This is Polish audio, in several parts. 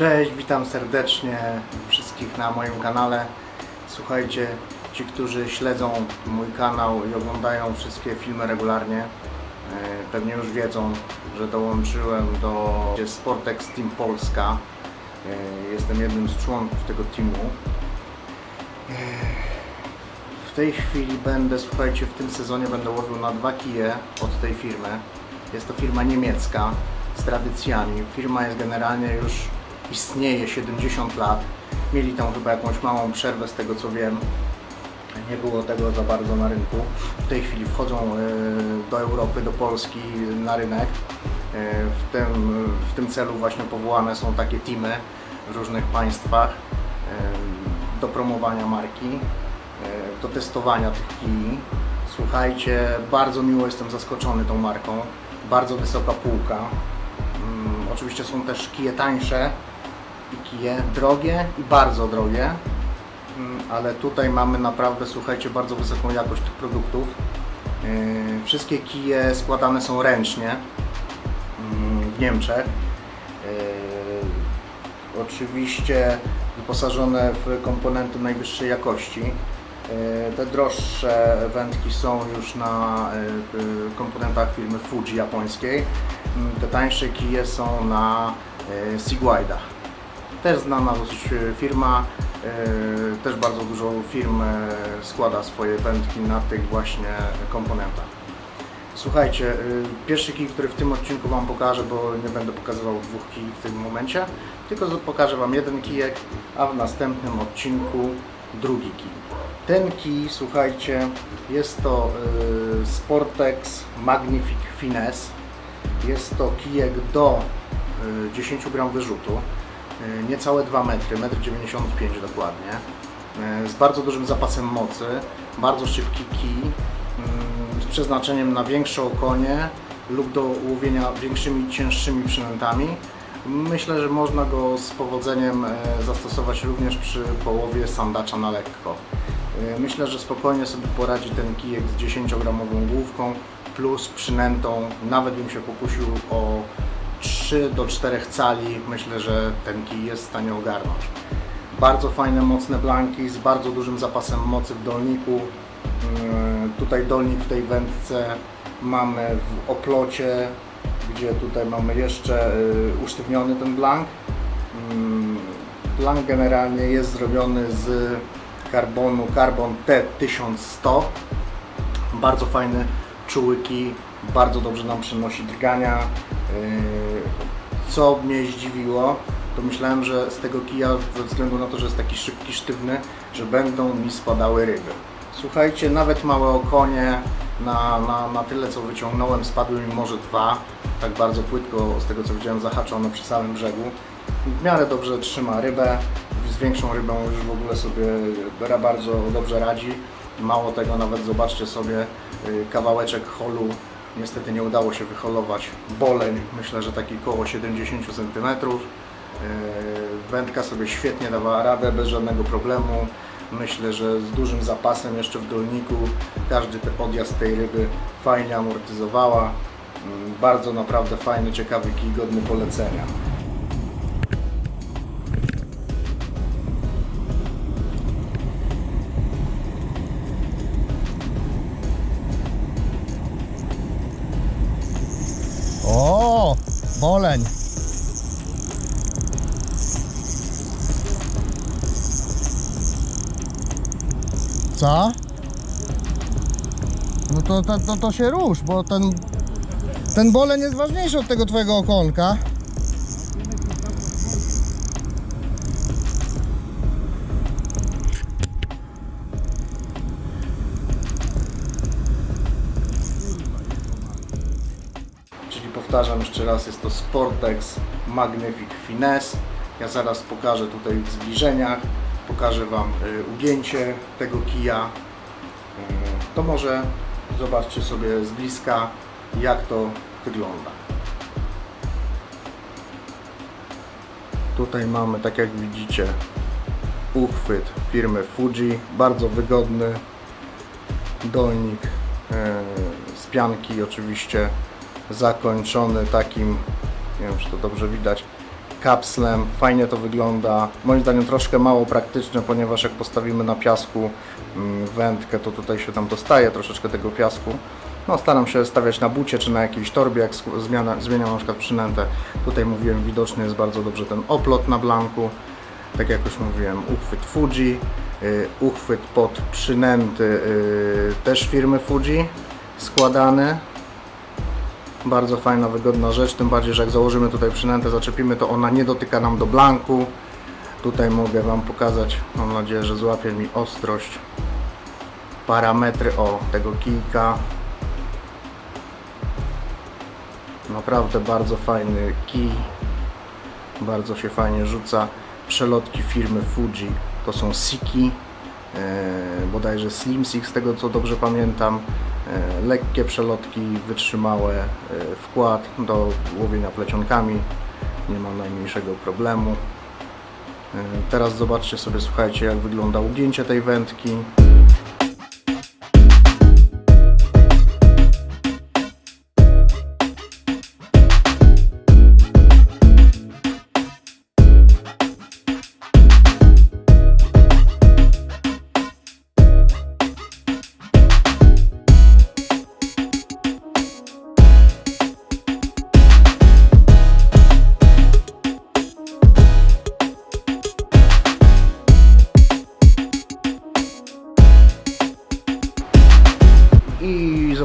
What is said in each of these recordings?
Cześć, witam serdecznie wszystkich na moim kanale. Słuchajcie, ci, którzy śledzą mój kanał i oglądają wszystkie filmy regularnie, e, pewnie już wiedzą, że dołączyłem do Sportex Team Polska. E, Jestem jednym z członków tego teamu. E, W tej chwili będę, słuchajcie, w tym sezonie będę łowił na dwa kije od tej firmy. Jest to firma niemiecka z tradycjami. Firma jest generalnie już istnieje 70 lat. Mieli tam chyba jakąś małą przerwę z tego co wiem. Nie było tego za bardzo na rynku. W tej chwili wchodzą e, do Europy, do Polski na rynek. E, W tym, w tym celu właśnie powołane są takie teamy w różnych państwach e, do promowania marki, do testowania tych kij. Słuchajcie, bardzo miło jestem zaskoczony tą marką. Bardzo wysoka półka. Mm, Oczywiście są też kije tańsze i kije drogie i bardzo drogie. Mm, ale tutaj mamy naprawdę, słuchajcie, bardzo wysoką jakość tych produktów. Yy, Wszystkie kije składane są ręcznie mm, w Niemczech. Yy, Oczywiście wyposażone w komponenty najwyższej jakości. Yy, Te droższe wędki są już na komponentach firmy Fuji japońskiej. Yy, Te tańsze kije są na Sigwidach. Też znana dosyć e, firma, e, też bardzo dużo firm e, składa swoje wędki na tych właśnie komponentach. Słuchajcie, pierwszy kij, który w tym odcinku Wam pokażę, bo nie będę pokazywał dwóch kij w tym momencie, tylko pokażę Wam jeden kijek, a w następnym odcinku drugi kij. Ten kij, słuchajcie, jest to Sportex Magnific Finesse. Jest to kijek do e, 10 gram wyrzutu niecałe 2 metry, 1,95 m dokładnie, e, z bardzo dużym zapasem mocy, bardzo szybki kij, mm, z przeznaczeniem na większe okonie lub do łowienia większymi, cięższymi przynętami. Myślę, że można go z powodzeniem e, zastosować również przy połowie sandacza na lekko. E, Myślę, że spokojnie sobie poradzi ten kijek z 10-gramową główką plus przynętą. Nawet bym się pokusił o 3 do 4 cali. Myślę, że ten kij jest w stanie ogarnąć. Bardzo fajne, mocne blanki z bardzo dużym zapasem mocy w dolniku. Yy, Tutaj dolnik w tej wędce mamy w oplocie, gdzie tutaj mamy jeszcze yy, usztywniony ten blank. Mm, Blank generalnie jest zrobiony z karbonu Carbon T1100. Bardzo fajny, czuły kij, bardzo dobrze nam przynosi drgania. Yy, Co mnie zdziwiło, to myślałem, że z tego kija, ze względu na to, że jest taki szybki, sztywny, że będą mi spadały ryby. Słuchajcie, nawet małe okonie, na, na, na tyle co wyciągnąłem, spadły mi może dwa. Tak bardzo płytko, z tego co widziałem, zahaczone przy samym brzegu. W miarę dobrze trzyma rybę, z większą rybą już w ogóle sobie bardzo dobrze radzi. Mało tego, nawet zobaczcie sobie y, kawałeczek holu. Niestety nie udało się wyholować boleń, myślę, że taki koło 70 cm. Wędka sobie świetnie dawała radę, bez żadnego problemu. Myślę, że z dużym zapasem jeszcze w dolniku każdy ten podjazd tej ryby fajnie amortyzowała. Mm, Bardzo naprawdę fajny, ciekawy kij, godny polecenia. O, boleń. Co? No to, to, to, to się rusz, bo ten, ten boleń jest ważniejszy od tego twojego okonka. Czyli powtarzam jeszcze raz, jest to Sportex Magnific Finesse. Ja zaraz pokażę tutaj w zbliżeniach, pokażę Wam y, ugięcie tego kija. Y, To może zobaczcie sobie z bliska, jak to wygląda. Tutaj mamy, tak jak widzicie, uchwyt firmy Fuji, bardzo wygodny dolnik e, z pianki oczywiście zakończony takim, nie wiem czy to dobrze widać, kapslem, fajnie to wygląda. Moim zdaniem troszkę mało praktyczne, ponieważ jak postawimy na piasku mm, wędkę, to tutaj się tam dostaje troszeczkę tego piasku. No, staram się stawiać na bucie czy na jakiejś torbie, jak zmiana, zmieniam na przykład przynętę. Tutaj mówiłem, widoczny jest bardzo dobrze ten oplot na blanku. Tak jak już mówiłem, uchwyt Fuji, y, uchwyt pod przynęty y, też firmy Fuji, składany. Bardzo fajna, wygodna rzecz, tym bardziej, że jak założymy tutaj przynętę, zaczepimy, to ona nie dotyka nam do blanku. Tutaj mogę Wam pokazać, mam nadzieję, że złapie mi ostrość, parametry o tego kijka. Naprawdę bardzo fajny kij, bardzo się fajnie rzuca. Przelotki firmy Fuji to są Siki, bodajże Slim Six, z tego co dobrze pamiętam. E, lekkie przelotki, wytrzymałe, e, wkład do łowienia plecionkami, nie ma najmniejszego problemu. E, Teraz zobaczcie sobie, słuchajcie, jak wygląda ugięcie tej wędki.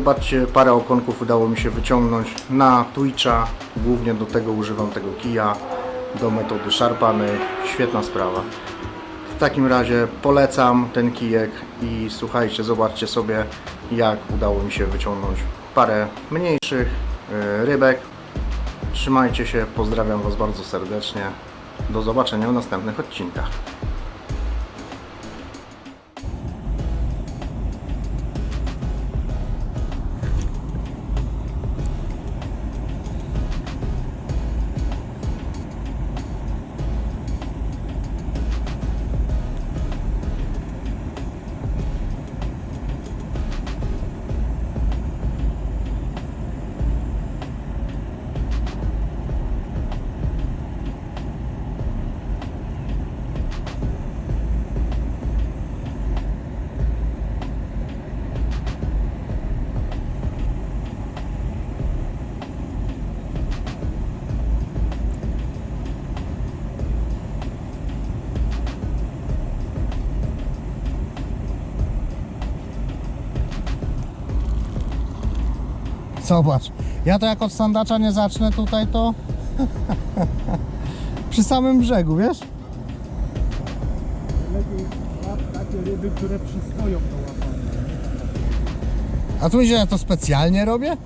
Zobaczcie, parę okonków udało mi się wyciągnąć na Twitcha. Głównie do tego używam tego kija, do metody szarpanej. Świetna sprawa. W takim razie polecam ten kijek i słuchajcie, zobaczcie sobie jak udało mi się wyciągnąć parę mniejszych y, rybek. Trzymajcie się, pozdrawiam Was bardzo serdecznie. Do zobaczenia w następnych odcinkach. Zobacz, ja to jak od sandacza nie zacznę tutaj, to przy samym brzegu, wiesz? Ryby, które przystoją do łapania. A tu myślisz, że ja to specjalnie robię?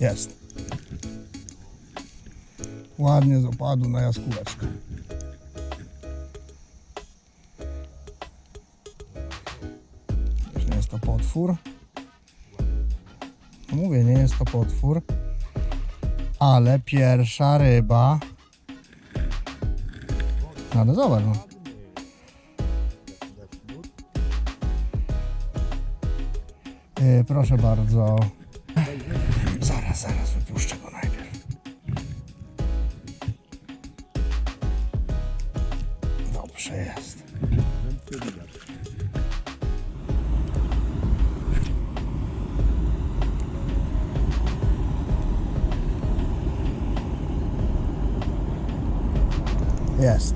Jest. Ładnie z opadu na jaskółeczkę. Nie jest to potwór. No mówię, nie jest to potwór. Ale pierwsza ryba. No Ale zobacz. No. Yy, proszę bardzo. Jest. Jest.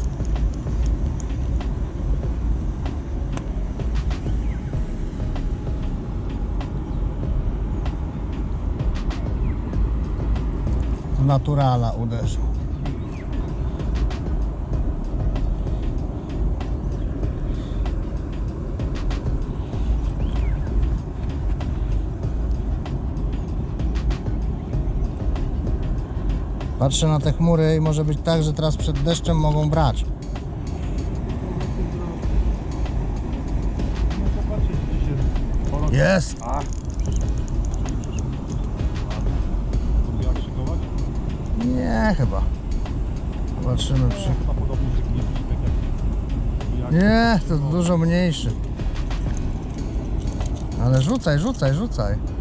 Naturala uderzył. Patrzę na te chmury i może być tak, że teraz przed deszczem mogą brać. Jest! Nie, chyba. Zobaczymy przy... Nie, to dużo mniejszy. Ale rzucaj, rzucaj, rzucaj.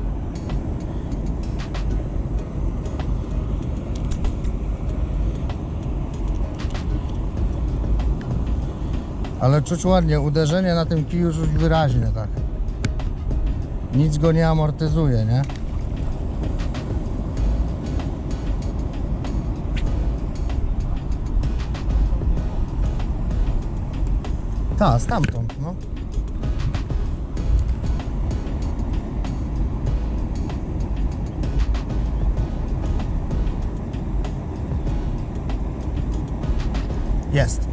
Ale czuć ładnie, uderzenie na tym kiju czuć wyraźnie tak. Nic go nie amortyzuje, nie? Ta, stamtąd, no. Jest.